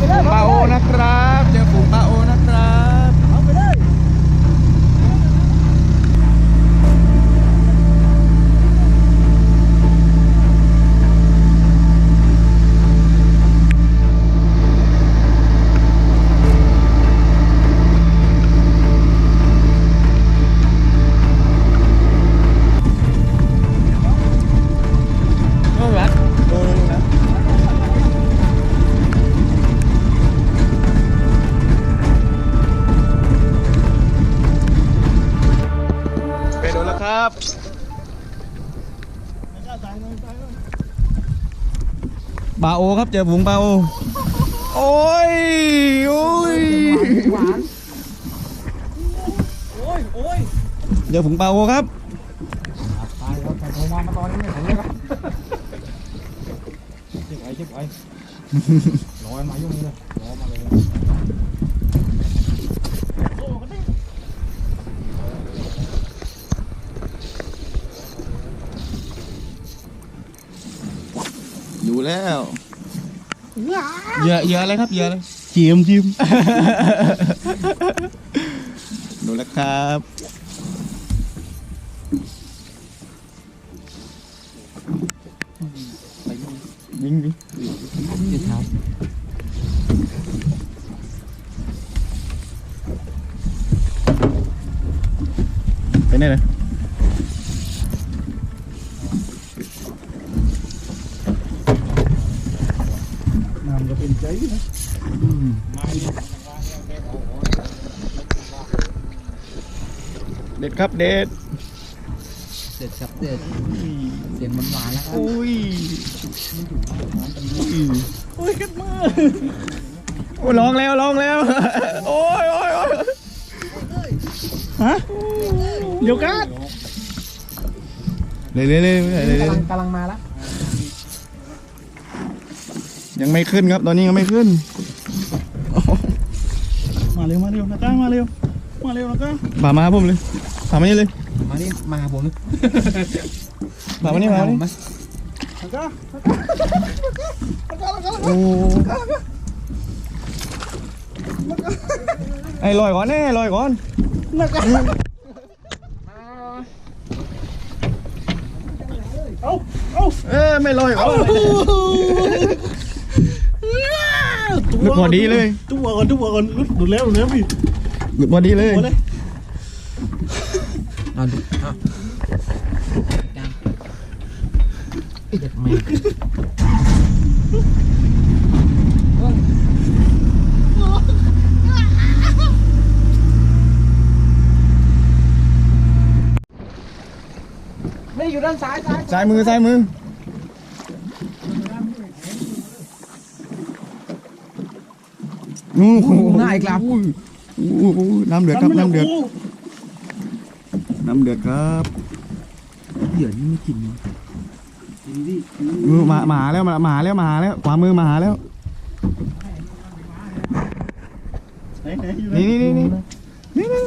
ฝูง บปลาโอครับเจอฝูงปลาโอ โอ้ย โอ้ยหวานโอ้ยโอ้ยเจอฝูงปลาโอครับตายแล้วแต่โทรมามาตอนนี้ไม่ถึงเลยครับเช็คไว้เช็คไว้รอมายุ่งเลยรอมาเลย อยู่แล้วเหยื่อเหยื่ออะไรครับเหยื่ออะไรจิมจิมดูแล้วครับยิงดิเดี๋ยวเท้าไปไหนเลย น้ำจะเป็นใจนะเด็ดครับเด็ดเสร็จครับเด็ดเสียงมันหวานแล้วครับอุ้ยโอ้ยกันมาโอ้ยร้องแล้วร้องแล้วโอ้ยโอ้ยโอ้ยฮะเดี๋ยวกันเลยเลยเลยเลยเลยกำลังกำลังมาแล้ว ยังไม่ขึ้นครับ ตอนนี้ยังไม่ขึ้น มาเร็วมาเร็วนะก้ามาเร็ว มาเร็วนะก้าป่ามาผมเลยป่ามานี่เลยมานี่มาหาผมเลยป่ามานี่มานี่นะก้าโอ้ไอ้ลอยก่อนแน่ลอยก่อนนะก้าเอาเอาเออไม่ลอยก่อน นึกพอดีเลยทุกวันก่อนทุกวันก่อนรุดดูแล้วดูแล้วพี่หลุดพอดีเลยโอ้เลยเอาดูเอาจังเด็ดแม่ไม่ได้อยู่ด้านซ้ายซ้ายซ้ายมือซ้ายมือ นู่นหน้าอีกแล้วอู้หูน้ำเดือดครับน้ำเดือดน้ำเดือดครับเหยื่อนี่ไม่กินวะเออมามาหาแล้วมามาหาแล้วมาหาแล้วขวามือมาหาแล้วไหนไหนอยู่ไหนนี่นี่นี่นี่นี่นี่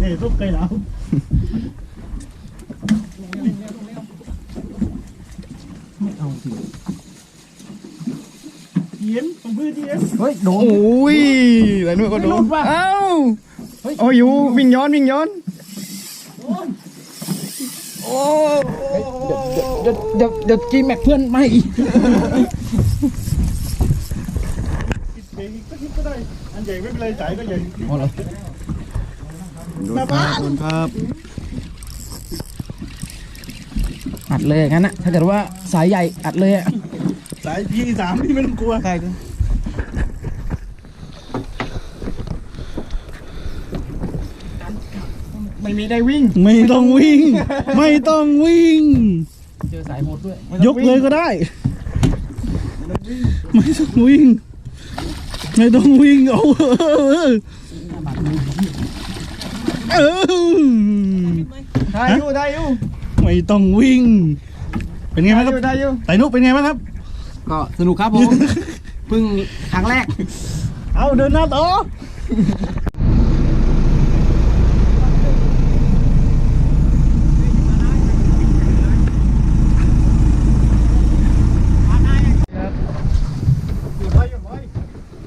นี่ทุบไก่แล้วไม่เอาสิเย็นของเพื่อนเย็นเฮ้ยโดน โอ้ยอะไรนู่นก็โดไม่หลุนดว่ะ เอ้าโอ้ยอยู่วิ่งย้อนวิ่งย้อน โอ้เดี๋ยวเดี๋ยวเดี๋ยวจีแม็กเพื่อนไม่คิดเองก็คิดก็ได้ อันใหญ่ไม่เป็นไรสายก็ใหญ่เอาเหรอโดนครับโดนครับ อัดเลยงั้นนะถ้าเกิดว่าสายใหญ่อัดเลยอะ สายพี่สามพี่ไม่ต้องกลัวใกล้ดิไม่มีได้วิ่ง ไม่ต้องวิ่ง ไม่ต้องวิ่ง เจอสายโหดด้วยยกเลยก็ได้ไม่ต้องวิ่ง ไม่ต้องวิ่งเอาเออเออได้อยู่ได้อยู่ไม่ต้องวิ่ง เป็นไงได้บ้างอครับยู่ได้อยู่ไต่นุเป็นไงบ้างครับ ก็สนุกครับผม เพิ่งครั้งแรก เอาเดินหน้าต่อ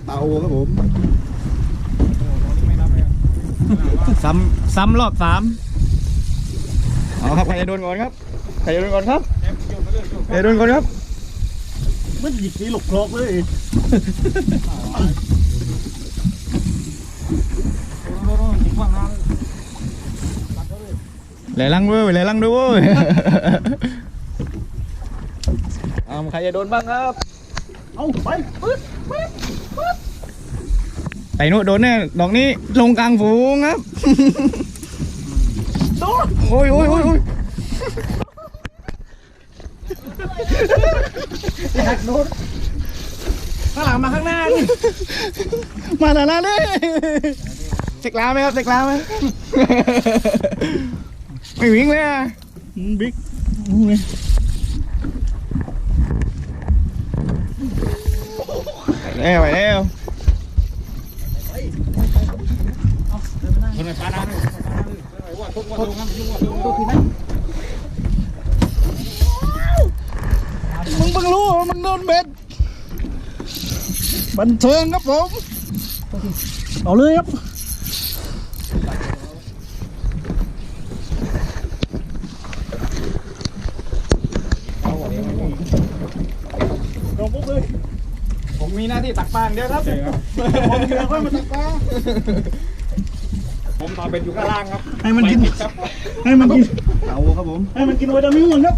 เตาครับผมซ้ำซ้ำรอบสามเอาครับใครจะโดนก่อนครับใครจะโดนก่อนครับใครจะโดนก่อนครับ มันหยิกนี่หลกคลอกเลยไหลลังเว้ยไหลลังด้วยเว้ยเอาใครจะโดนบ้างครับ เอาไปปึ๊ดปึ๊ดปึ๊ดไต่นุโดนแน่ดอกนี้ลงกลางฝูงครับโดนโอ้ยโอ้ยโอ้ย อยากโดนข้างหลังมาข้างหน้าดิมาหน้าหน้าดิเสกล้าไหมครับเสกล้าไหมไม่วิ่งเลยอะบิ๊กไปแล้วไปแล้วคนไหนปลาดาเลยปลาดาเลยทุกวันทุกวันทุกวันทุกวัน พิ่งรู้ว่ามันโดนเบ็ดบันเทิงครับผม เอาเลยครับลงปุ๊บเลย ผมมีหน้าที่ตักปลาอย่างเดียวครับ ผมเดี๋ยวค่อยมาตักปลาผมตอนเป็นอยู่ข้างล่างครับ ให้มันกิน ให้มันกิน เอาครับผม ให้มันกินไวตามินก่อนครับ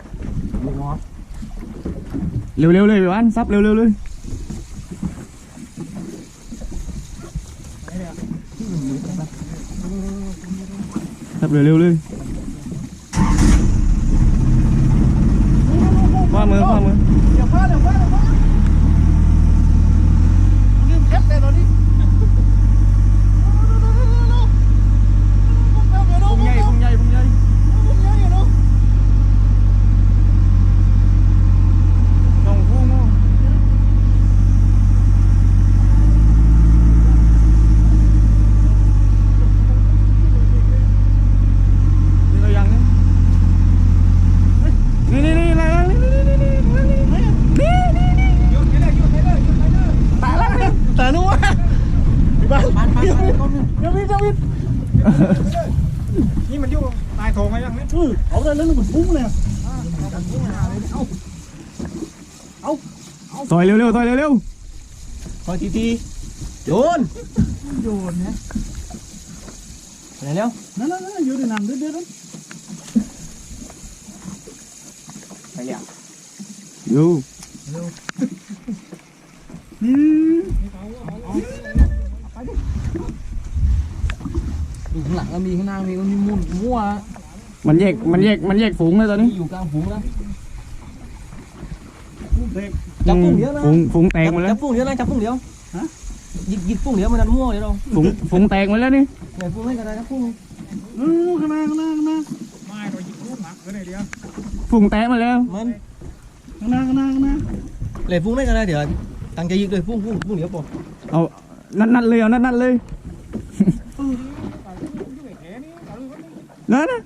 เร็วมาเร็วมาเร็วเร็วเร็วเลยพี่วันซับเร็วเร็วเลยซับเร็วเร็วเลย นี่มันอยู่ใต้โถงไงยังนี่เออเอาได้แล้วมันพุ่งเลยต่อยเร็วๆต่อยเร็วคอยทีทีโยนโยนนะไหนเร็วนั่นนั่นนั่นอยู่ในน้ำเดือดเดือดๆอยู่นี่ ข้างหลังก็มีข้างหน้ามีคนมีมุ่นมั่วมันแยกมันแยกมันแยกฝูงเลยตอนนี้อยู่กลางฝูงแล้วเด็กจับฝูงเดียวนะฝูงฝูงแตกหมดแล้จัวบฝูงเดียวนะจับฝูงเดียวฮะยิงยิงฝูงเดียวมันดันมั่วเดี๋ยวเราฝูงฝูงแตกหมดแล้วนี่ไหนฝูงไม่กันได้จับฝูงอือข้างหน้าข้างหน้าข้างหน้าฝูงแตกหมดแล้วมันข้างหน้าข้างหน้าข้างหน้าเลยฝูงไม่กันได้เดี๋ยวตั้งใจยิงเลยฝูงฝูงฝูงเดียวปอเอานัดนัดเลยเอานัดนัดเลย Não era?